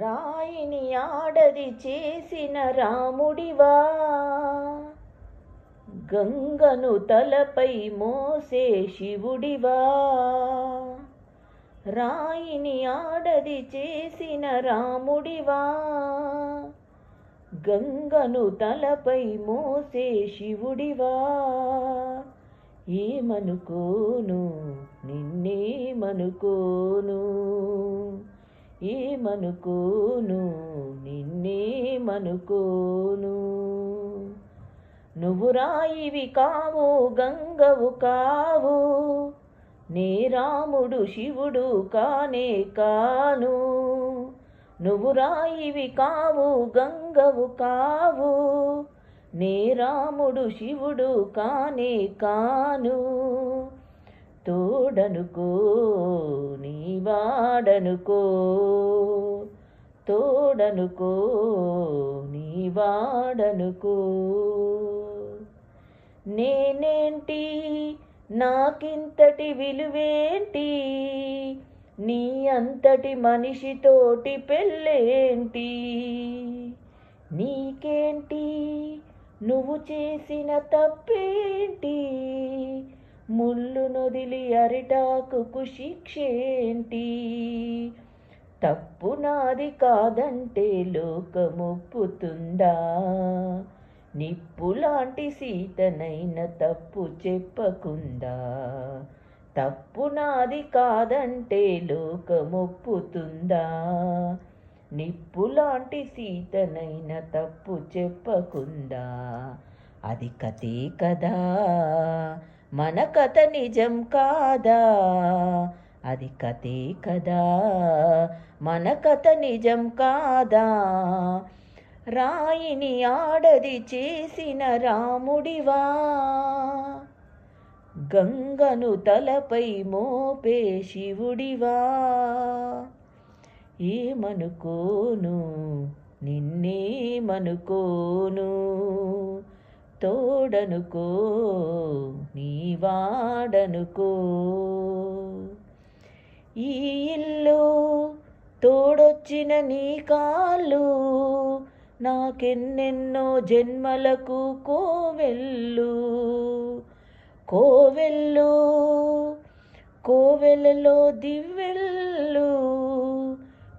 రాయిని ఆడది చేసిన రాముడివా? గంగను తలపై మోసే శివుడివా? రాయిని ఆడది చేసిన రాముడివా? గంగను తలపై మోసే శివుడివా? ఏమనుకోను నిన్నేమనుకోను? మనుకోను నిన్నే మనుకోను. నువ్వు రాయివి కావు గంగవు కావు నే రాముడు శివుడు కానే కాను. నువ్వు రాయివి కావు గంగవు కావు నే రాముడు శివుడు కానే కాను. తోడనుకో నీ వాడనుకో. తోడనుకో నీ వాడనుకో. నేనేంటి? నాకింతటి విలువేంటి? నీ అంతటి మనిషితోటి పెళ్ళేంటి? నీకేంటి? నువ్వు చేసిన తప్పేంటి? ముళ్ళు నొదిలి అరిటాకుకు శిక్షేంటి తప్పు నాది కాదంటే లోకమొప్పుతుందా? నిప్పులాంటి సీతనైన తప్పు చెప్పకుందా? తప్పు నాది కాదంటే లోకమొప్పుతుందా? నిప్పులాంటి సీతనైన తప్పు చెప్పకుందా? అది కథే కదా. మన కథ నిజం కాదా? అది కథే కదా. మన కథ నిజం కాదా? రాయిని ఆడది చేసిన రాముడివా? గంగను తలపై మోపే శివుడివా? ఏమనుకోను? నిన్నేమనుకోను? తోడనుకో నీ వాడనుకో. ఈ ఇల్లు తోడొచ్చిన నీ కాళ్ళు నాకెన్నెన్నో జన్మలకు కోవెల్లు. కోవెల్లు కోవెలలో దివ్వెల్లు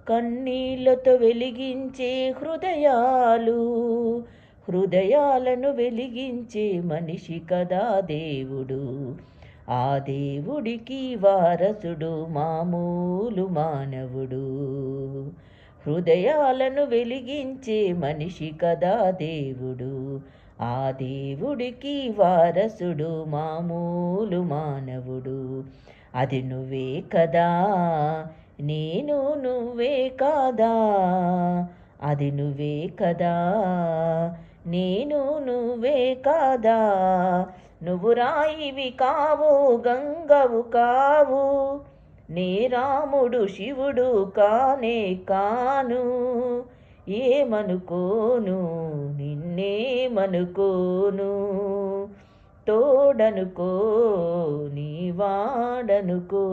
కన్నీళ్ళతో వెలిగించే హృదయాలు హృదయాలను వెలిగించే మనిషి కదా దేవుడు. ఆ దేవుడికి వారసుడు మామూలు మానవుడు. హృదయాలను వెలిగించే మనిషి కదా దేవుడు. ఆ దేవుడికి వారసుడు మామూలు మానవుడు. అది నువ్వే కదా నేను నువ్వే కాదా అది నువ్వే కదా నేను నువ్వే కాదా? నువ్వు రాయివి కావు గంగవు కావు. నే రాముడు శివుడు కానే కాను. ఏమనుకోను? నిన్నేమనుకోను? తోడనుకో నీ వాడనుకో.